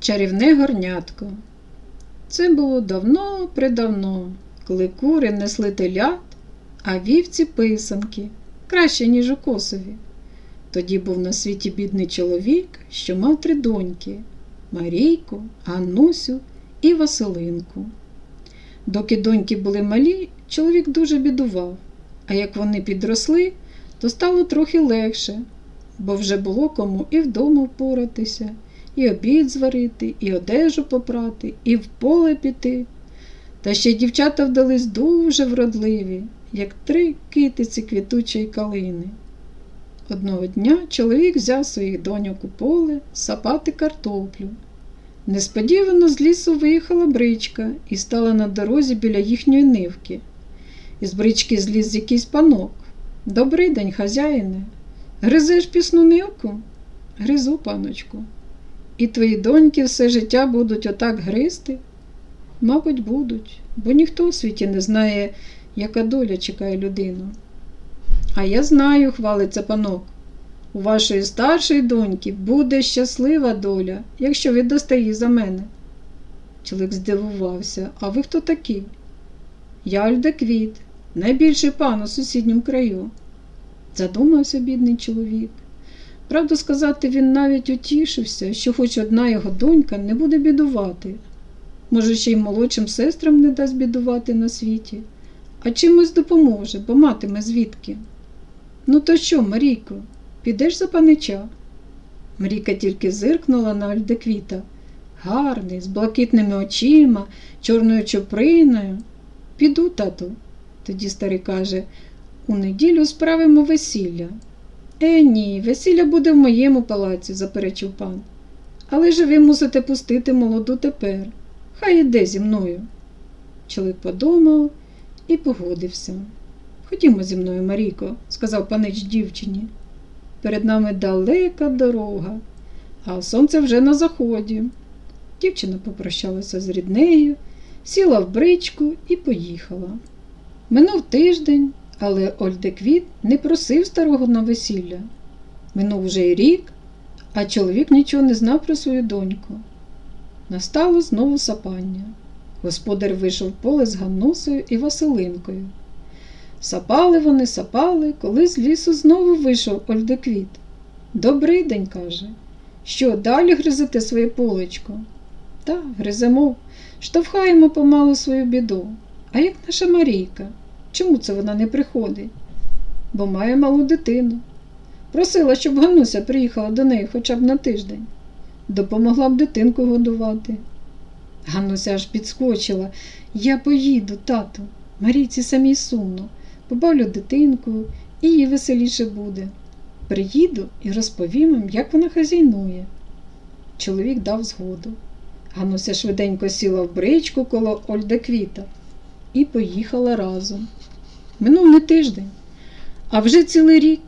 Чарівне горнятко. Це було давно предавно, коли кури несли телят, а вівці писанки, краще, ніж у косові. Тоді був на світі бідний чоловік, що мав три доньки Марійку, Ганнусю і Василинку. Доки доньки були малі, чоловік дуже бідував, а як вони підросли, то стало трохи легше, бо вже було кому і вдома впоратися, і обід зварити, і одежу попрати, і в поле піти. Та ще дівчата вдались дуже вродливі, як три китиці квітучої калини. Одного дня чоловік взяв своїх доньок у поле сапати картоплю. Несподівано з лісу виїхала бричка і стала на дорозі біля їхньої нивки. Із брички зліз якийсь панок. Добрий день, хазяїне. Гризеш пісну нивку? Гризу, паночку. І твої доньки все життя будуть отак гризти? Мабуть, будуть, бо ніхто у світі не знає, яка доля чекає людину. А я знаю, хвалиться панок. У вашої старшої доньки буде щаслива доля, якщо віддасте її за мене. Чоловік здивувався, а ви хто такий? Я Альдеквіт, найбільший пан у сусідньому краю. Задумався бідний чоловік. Правду сказати, він навіть утішився, що хоч одна його донька не буде бідувати. Може, ще й молодшим сестрам не дасть бідувати на світі, а чимось допоможе, бо матиме звідки. Ну, то що, Марійко, підеш за панича? Марійка тільки зиркнула на Альдеквіта. Гарний, з блакитними очима, чорною чоприною. Піду, тату. Тоді старий каже, у неділю справимо весілля. Е, ні, весілля буде в моєму палаці, заперечив пан. Але ж ви мусите пустити молоду тепер. Хай іде зі мною. Чоловік подумав і погодився. Ходімо зі мною, Марійко, сказав панич дівчині. Перед нами далека дорога, а сонце вже на заході. Дівчина попрощалася з ріднею, сіла в бричку і поїхала. Минув тиждень, але Ольдеквіт не просив старого на весілля. Минув вже й рік, а чоловік нічого не знав про свою доньку. Настало знову сапання. Господар вийшов в поле з Ганнусою і Василинкою. Сапали вони, сапали, коли з лісу знову вийшов Ольдеквіт. Добрий день, каже. Що, далі гризете своє полечко? Та, гриземо, штовхаємо помалу свою біду. А як наша Марійка? Чому це вона не приходить? Бо має малу дитину. Просила, щоб Гануся приїхала до неї хоча б на тиждень. Допомогла б дитинку годувати. Гануся аж підскочила. Я поїду, тату. Марійці самій сумно. Побавлю дитинку, і їй веселіше буде. Приїду і розповім їм, як вона хазяйнує. Чоловік дав згоду. Гануся швиденько сіла в бричку коло Ольдеквіта і поїхала разом. Минув не тиждень, а вже цілий рік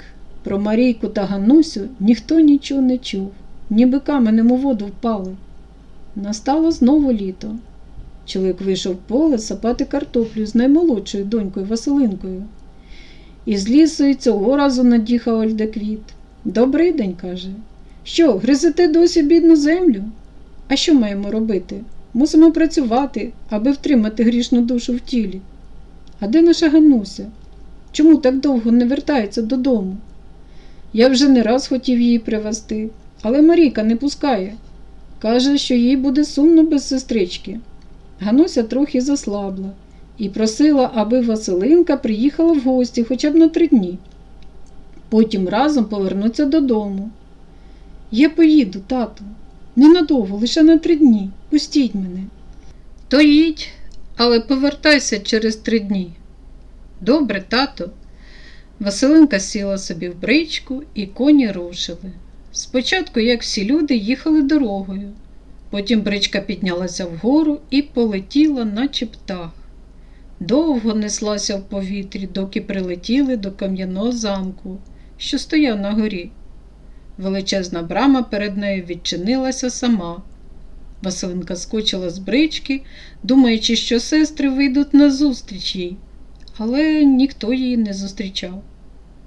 про Марійку та Ганусю ніхто нічого не чув, ніби каменем у воду впали. Настало знову літо. Чоловік вийшов в поле сапати картоплю з наймолодшою донькою Василинкою. І з лісу й цього разу надіхав Ольдеквіт. Добрий день, каже. Що, гризете досі бідну землю? А що маємо робити? Мусимо працювати, аби втримати грішну душу в тілі. А де наша Гануся? Чому так довго не вертається додому? Я вже не раз хотів її привезти, але Марійка не пускає. Каже, що їй буде сумно без сестрички. Гануся трохи заслабла і просила, аби Василинка приїхала в гості хоча б на три дні. Потім разом повернуться додому. Я поїду, тату, ненадовго, лише на три дні. Пустіть мене. То їдь, але повертайся через три дні. Добре, тато. Василинка сіла собі в бричку, і коні рушили. Спочатку, як всі люди, їхали дорогою. Потім бричка піднялася вгору і полетіла, наче птах. Довго неслася в повітрі, доки прилетіли до кам'яного замку, що стояв на горі. Величезна брама перед нею відчинилася сама. Василинка скочила з брички, думаючи, що сестри вийдуть назустріч їй, але ніхто її не зустрічав.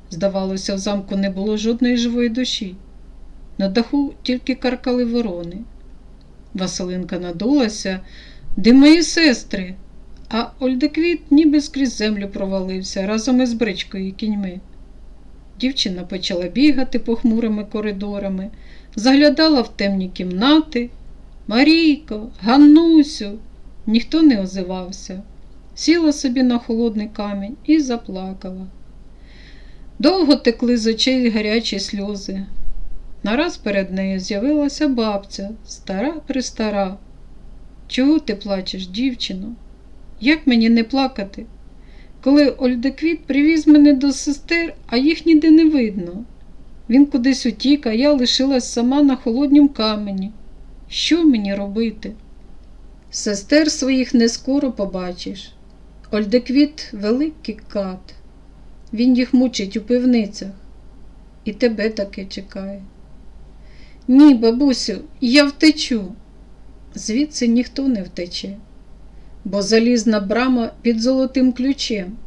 Здавалося, в замку не було жодної живої душі. На даху тільки каркали ворони. Василинка надулася. Де мої сестри? А Ольдеквіт ніби скрізь землю провалився разом із бричкою і кіньми. Дівчина почала бігати похмурими коридорами, заглядала в темні кімнати. Марійко, Ганнусю, ніхто не озивався. Сіла собі на холодний камінь і заплакала. Довго текли з очей гарячі сльози. Нараз перед нею з'явилася бабця, стара престара. Чого ти плачеш, дівчино? Як мені не плакати? Коли Ольдеквіт привіз мене до сестер, а їх ніде не видно. Він кудись утік, а я лишилась сама на холоднім камені. Що мені робити? Сестер своїх не скоро побачиш. Ольдеквіт великий кат. Він їх мучить у пивницях. І тебе таке чекає. Ні, бабусю, я втечу. Звідси ніхто не втече, бо залізна брама під золотим ключем.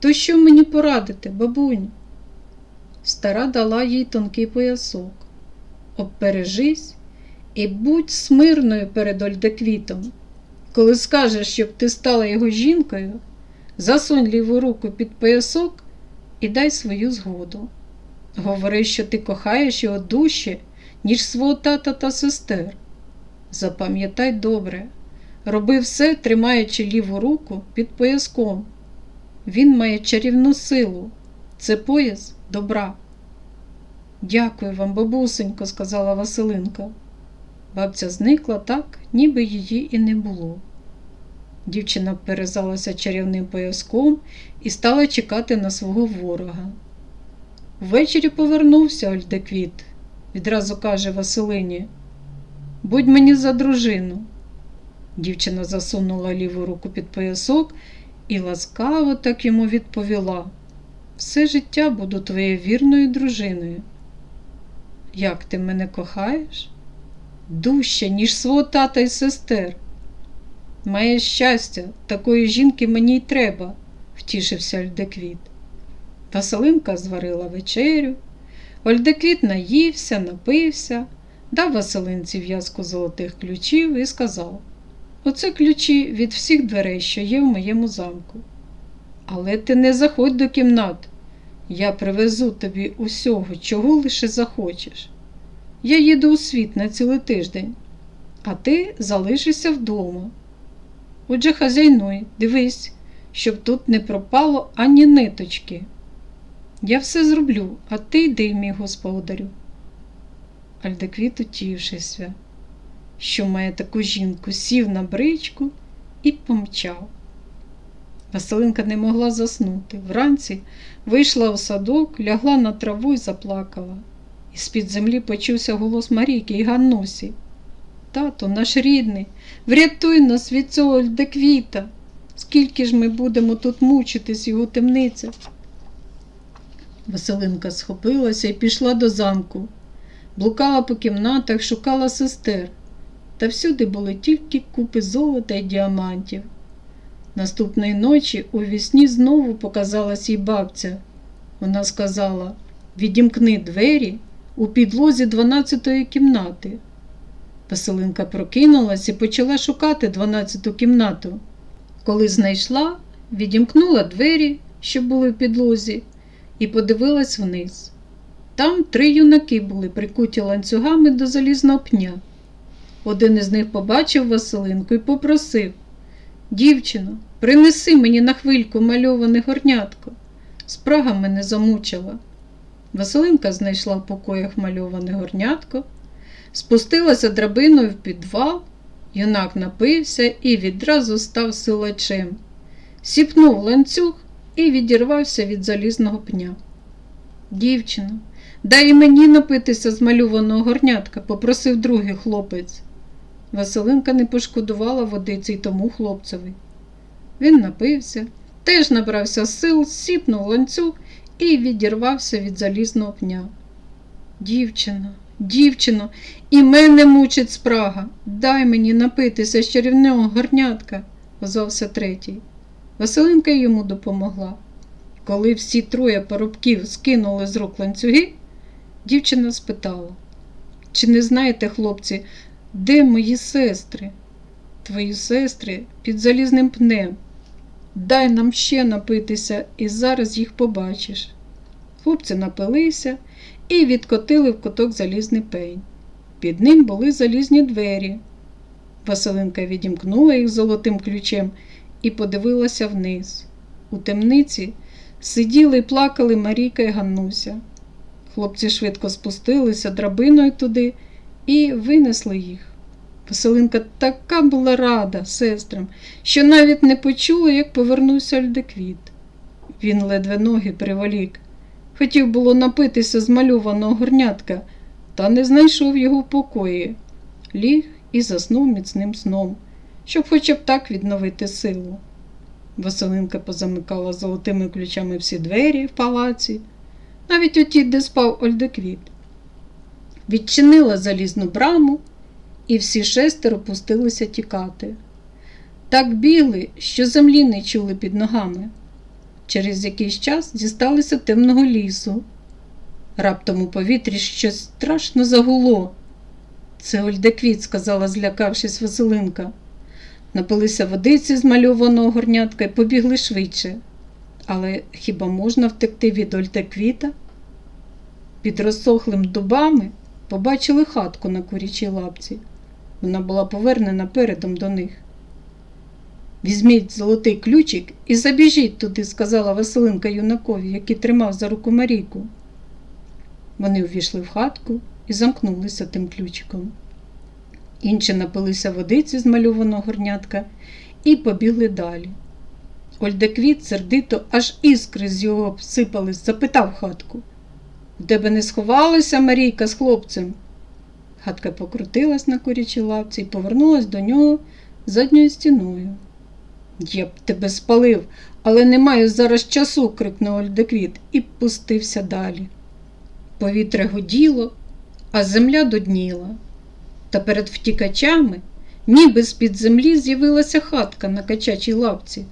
То що мені порадити, бабунь? Стара дала їй тонкий поясок. Обпережись і будь смирною перед Ольдеквітом. Коли скажеш, щоб ти стала його жінкою, засунь ліву руку під поясок і дай свою згоду. Говори, що ти кохаєш його дужче, ніж свого тата та сестер. Запам'ятай добре, роби все, тримаючи ліву руку під пояском. Він має чарівну силу. Це пояс добра. Дякую вам, бабусенько, сказала Василинка. Бабця зникла так, ніби її і не було. Дівчина перезалася чарівним пояском і стала чекати на свого ворога. Ввечері повернувся Ольдеквіт, відразу каже Василині. Будь мені за дружину. Дівчина засунула ліву руку під поясок і ласкаво так йому відповіла: Все життя буду твоєю вірною дружиною. Як ти мене кохаєш? Дужче, ніж свого тата і сестер. Моє щастя, такої жінки мені й треба, втішився Ольдеквіт. Василинка зварила вечерю. Ольдеквіт наївся, напився, дав Василинці в'язку золотих ключів і сказав: Оце ключі від всіх дверей, що є в моєму замку. Але ти не заходь до кімнат. Я привезу тобі усього, чого лише захочеш. Я їду у світ на цілий тиждень, а ти залишишся вдома. Отже, хазяйнуй, дивись, щоб тут не пропало ані ниточки. Я все зроблю, а ти йди, мій господарю. Альдеквіт, утішився, що має таку жінку, сів на бричку і помчав. Василинка не могла заснути. Вранці вийшла у садок, лягла на траву і заплакала. І з-під землі почувся голос Марійки і Ганнусі. Тато, наш рідний, врятуй нас від цього Альдеквіта. Скільки ж ми будемо тут мучитись його темниця? Василинка схопилася і пішла до замку, блукала по кімнатах, шукала сестер, та всюди були тільки купи золота й діамантів. Наступної ночі у вісні знову показалась їй бабця. Вона сказала відімкни двері у підлозі дванадцятої кімнати. Василинка прокинулась і почала шукати дванадцяту кімнату. Коли знайшла, відімкнула двері, що були в підлозі, і подивилась вниз. Там три юнаки були прикуті ланцюгами до залізного пня. Один із них побачив Василинку і попросив Дівчино, принеси мені на хвильку мальоване горнятко. Спрага мене замучила. Василинка знайшла в покоях мальоване горнятко, спустилася драбиною в підвал, юнак напився і відразу став силачем, сіпнув ланцюг і відірвався від залізного пня. Дівчино, дай мені напитися з малюваного горнятка, попросив другий хлопець. Василинка не пошкодувала водиці й тому хлопцеві. Він напився, теж набрався сил, сіпнув ланцюг і відірвався від залізного пня. Дівчина, дівчино, і мене мучить спрага. Дай мені напитися з чарівного горнятка, озвався третій. Василинка йому допомогла. Коли всі троє парубків скинули з рук ланцюги, дівчина спитала, чи не знаєте, хлопці, Де мої сестри? Твої сестри під залізним пнем. Дай нам ще напитися, і зараз їх побачиш. Хлопці напилися і відкотили в куток залізний пень. Під ним були залізні двері. Василинка відімкнула їх золотим ключем і подивилася вниз. У темниці сиділи і плакали Марійка і Ганнуся. Хлопці швидко спустилися драбиною туди і винесли їх. Василинка така була рада сестрам, що навіть не почула, як повернувся Альдеквіт. Він ледве ноги приволік. Хотів було напитися з мальованого горнятка, та не знайшов його в покої. Ліг і заснув міцним сном, щоб хоча б так відновити силу. Василинка позамикала золотими ключами всі двері в палаці, навіть оті, де спав Ольдеквіт. Відчинила залізну браму, і всі шестеро пустилися тікати. Так бігли, що землі не чули під ногами. Через якийсь час дісталися темного лісу. Раптом у повітрі щось страшно загуло. Це Ольдеквіт, сказала, злякавшись Василинка. Напилися водиці з мальованого горнятка і побігли швидше. Але хіба можна втекти від Ольдеквіта? Під розсохлим дубами побачили хатку на курячій лапці. Вона була повернена передом до них. Візьміть золотий ключик і забіжіть туди, сказала Василинка юнакові, який тримав за руку Марійку. Вони увійшли в хатку і замкнулися тим ключиком. Інші напилися водиці з мальованого горнятка і побігли далі. Ольдеквіт сердито аж іскри з його обсипались, запитав хатку. У тебе не сховалася Марійка з хлопцем? Хатка покрутилась на курячій лавці і повернулась до нього задньою стіною. Я б тебе спалив, але не маю зараз часу, крикнув Ольдеквіт і пустився далі. Повітря гуділо, а земля додніла. Та перед втікачами, ніби з-під землі, з'явилася хатка на качачій лавці.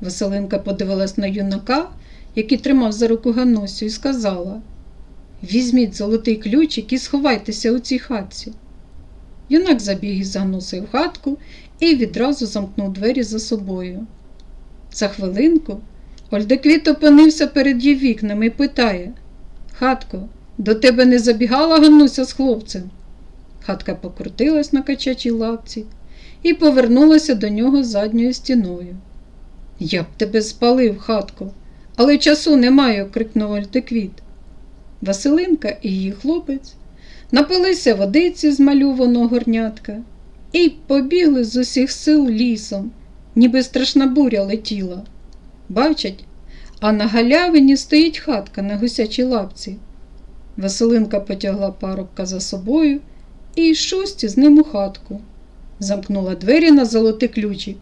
Василинка подивилась на юнака, який тримав за руку Ганусю, і сказала Візьміть золотий ключик і сховайтеся у цій хатці. Юнак забіг Ганусею в хатку і відразу замкнув двері за собою. За хвилинку Ольдеквіт опинився перед її вікнами і питає Хатко, до тебе не забігала Гануся з хлопцем? Хатка покрутилась на качачій лавці і повернулася до нього задньою стіною. Я б тебе спалив, хатко, але часу не маю, крикнув Ольдеквіт. Василинка і її хлопець напилися водиці з мальованого горнятка і побігли з усіх сил лісом, ніби страшна буря летіла. Бачать, а на галявині стоїть хатка на гусячій лапці. Василинка потягла парубка за собою і шості з ним у хатку, замкнула двері на золотий ключик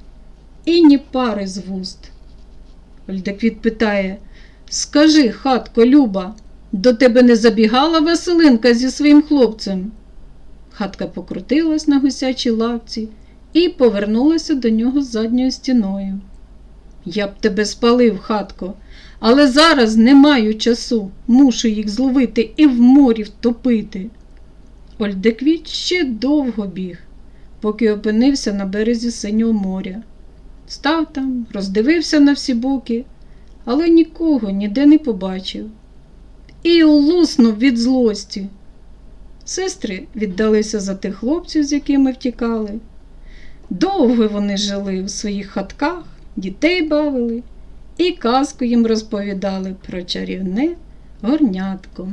і ні пари з вуст. Ольдеквіт питає Скажи, хатко, Люба, до тебе не забігала Василинка зі своїм хлопцем? Хатка покрутилась на гусячій лавці і повернулася до нього задньою стіною. Я б тебе спалив, хатко, але зараз не маю часу, мушу їх зловити і в морі втопити. Ольдеквіт ще довго біг, поки опинився на березі синього моря. Став там, роздивився на всі боки, але нікого ніде не побачив. І луснув від злості. Сестри віддалися за тих хлопців, з якими втікали. Довго вони жили у своїх хатках, дітей бавили і казку їм розповідали про чарівне горнятко.